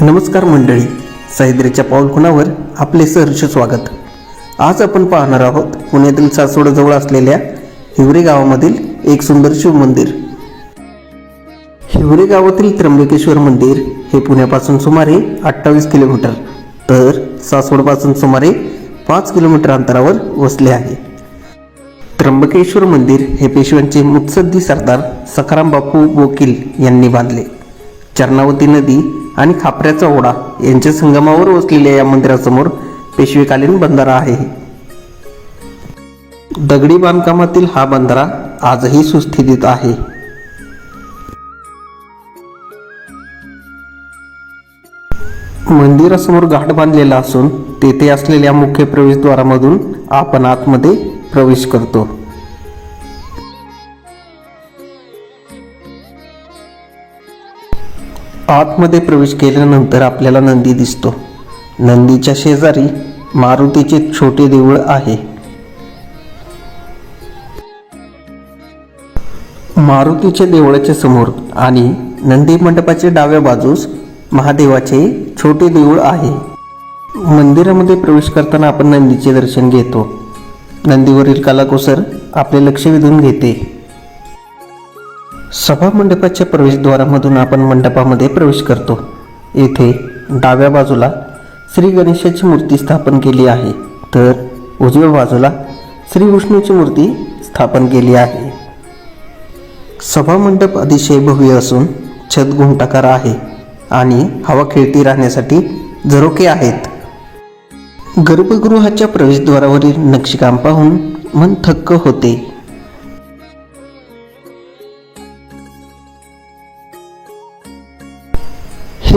नमस्कार मंडळी सह्याद्रीच्या पाऊलखुणावर आपले सहर्ष स्वागत. आज आपण पाहणार आहोत पुण्यातील सासवडजवळ असलेल्या हिवरे गावामधील एक सुंदर शिव मंदिर. हिवरे गावातील त्र्यंबकेश्वर मंदिर हे पुण्यापासून सुमारे अठ्ठावीस किलोमीटर तर सासवडपासून सुमारे पाच किलोमीटर अंतरावर वसले आहे. त्र्यंबकेश्वर मंदिर हे पेशव्यांचे मुत्सद्दी सरदार सखाराम बापू वकील यांनी बांधले. चरणावती नदी आणि खापऱ्याचा ओढा. यांच्या संगमावर वसलेल्या या मंदिरासमोर पेशवेकालीन बंधारा आहे. दगडी बांधकामातील हा बंधारा आजही सुस्थितीत आहे. मंदिरासमोर घाट बांधलेला असून तेथे असलेल्या मुख्य प्रवेशद्वारामधून आपण आतमध्ये प्रवेश करतो. आतमध्ये प्रवेश केल्यानंतर आपल्याला नंदी दिसतो. नंदीच्या शेजारी मारुतीचे छोटे देऊळ आहे. मारुतीच्या देवळाच्या समोर आणि नंदी मंडपाच्या डाव्या बाजूस महादेवाचे छोटे देऊळ आहे. मंदिरामध्ये प्रवेश करताना आपण नंदीचे दर्शन घेतो. नंदीवरील कलाकुसर आपले लक्ष वेधून घेते. सभा मंडपाच्या प्रवेशद्वारामधून आपण मंडपामध्ये प्रवेश करतो. येथे डाव्या बाजूला श्री गणेशाची मूर्ती स्थापन केली आहे. तर उजव्या बाजूला श्री विष्णूची मूर्ती स्थापन केली आहे. सभा मंडप अतिशय भव्य असून छत घुमटाकार आहे आणि हवा खेळती राहण्यासाठी झरोके आहेत. गर्भगृहाच्या प्रवेशद्वारावरील नक्षीकाम पाहून मन थक्क होते.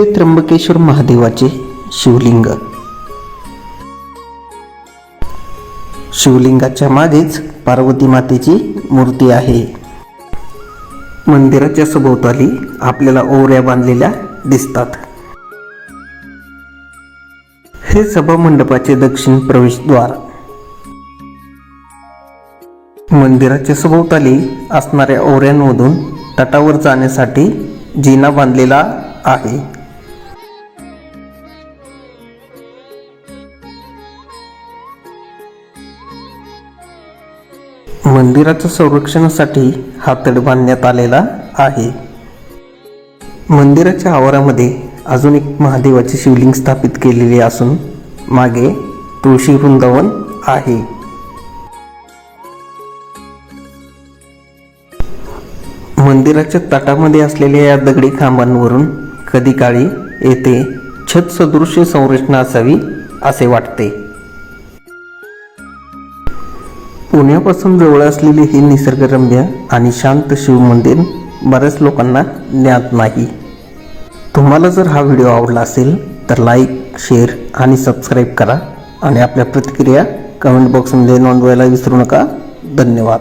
हे त्र्यंबकेश्वर महादेवाचे शिवलिंग. शिवलिंगाच्या मागेच पार्वती मातेची मूर्ती आहे. मंदिराच्या सभोवताली आपल्याला ओवऱ्या बांधलेल्या दिसतात. हे सभा मंडपाचे दक्षिण प्रवेशद्वार. मंदिराच्या सभोवताली असणाऱ्या ओऱ्यांमधून तटावर जाण्यासाठी जिना बांधलेला आहे. मंदिराच्या संरक्षणासाठी हा तड बांधण्यात आलेला आहे. मंदिराच्या आवारामध्ये अजून एक महादेवाचे शिवलिंग स्थापित केलेले असून मागे तुळशी वृंदावन आहे. मंदिराच्या तटामध्ये असलेल्या या दगडी खांबांवरून कधी काळी येथे छत सदृश्य संरचना असावी असे वाटते. पुण्यापासून जवळ असलेले हे निसर्गरम्य आणि शांत शिवमंदिर बऱ्याच लोकांना ज्ञात नाही. तुम्हाला जर हा व्हिडिओ आवडला असेल तर लाईक शेअर आणि सबस्क्राईब करा आणि आपल्या प्रतिक्रिया कमेंट बॉक्समध्ये नोंदवायला विसरू नका. धन्यवाद.